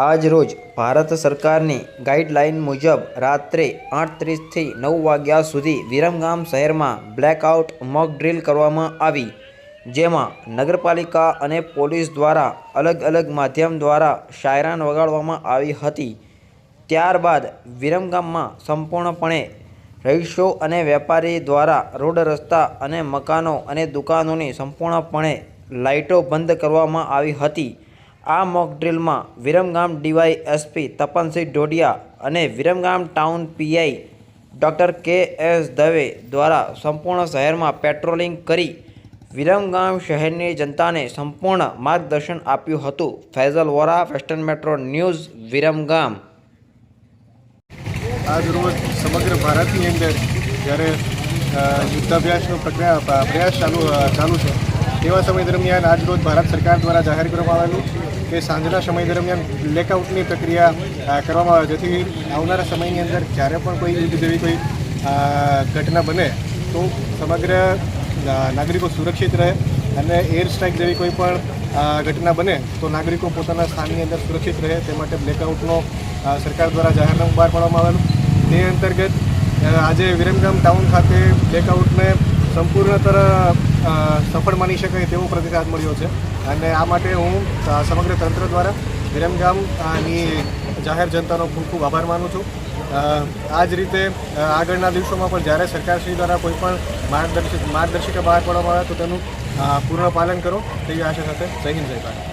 આજ રોજ ભારત સરકારની ગાઈડલાઈન મુજબ રાત્રે આઠ ત્રીસથી નવ વાગ્યા સુધી વિરમગામ શહેરમાં બ્લેકઆઉટ મોક ડ્રીલ કરવામાં આવી, જેમાં નગરપાલિકા અને પોલીસ દ્વારા અલગ અલગ માધ્યમ દ્વારા શાયરાન વગાડવામાં આવી હતી. ત્યારબાદ વિરમગામમાં સંપૂર્ણપણે રહીશો અને વેપારી દ્વારા રોડ રસ્તા અને મકાનો અને દુકાનોની સંપૂર્ણપણે લાઇટો બંધ કરવામાં આવી હતી. આ mock ડ્રીલમાં Viramgam D Y SP Tapansinh Dodiya અને Viramgam town PI doctor K S Dave દ્વારા સંપૂર્ણ શહેરમાં પેટ્રોલિંગ કરી વિરમગામ શહેરની જનતાને સંપૂર્ણ માર્ગદર્શન આપ્યું હતું. Faizal Vora, western metro news, Viramgam. આજ રોજ સમગ્ર ભારતની અંદર જ્યારે યુદ્ધાભ્યાસનો પ્રક્રિયા પ્રયાસ ચાલુ ચાલુ છે, તેવા સમય દરમિયાન આજ રોજ ભારત સરકાર દ્વારા જાહેર કરવામાં આવેલું કે સાંજના સમય દરમિયાન બ્લેકઆઉટની પ્રક્રિયા કરવામાં આવે. જેથી આવનારા સમયની અંદર જ્યારે પણ કોઈ યુદ્ધ જેવી કોઈ ઘટના બને, તો સમગ્ર નાગરિકો સુરક્ષિત રહે અને એર સ્ટ્રાઇક જેવી કોઈ પણ ઘટના બને, તો નાગરિકો પોતાના સ્થાનની અંદર સુરક્ષિત રહે. તે માટે બ્લેકઆઉટનો સરકાર દ્વારા જાહેરનામું બહાર પાડવામાં આવેલું. તે અંતર્ગત આજે વિરમગામ ટાઉન ખાતે બ્લેકઆઉટને સંપૂર્ણતર સફળ માની શકાય તેવો પ્રતિસાદ મળ્યો છે. અને આ માટે હું સમગ્ર તંત્ર દ્વારા વિરમગામની જાહેર જનતાનો ખૂબ ખૂબ આભાર માનું છું. આ જ રીતે આગળના દિવસોમાં પણ જ્યારે સરકારશ્રી દ્વારા કોઈ પણ માર્ગદર્શિત માર્ગદર્શિકા બહાર પાડવામાં આવે તો તેનું પૂર્ણ પાલન કરો તેવી આશા સાથે જય હિન્દ, જય ભારત.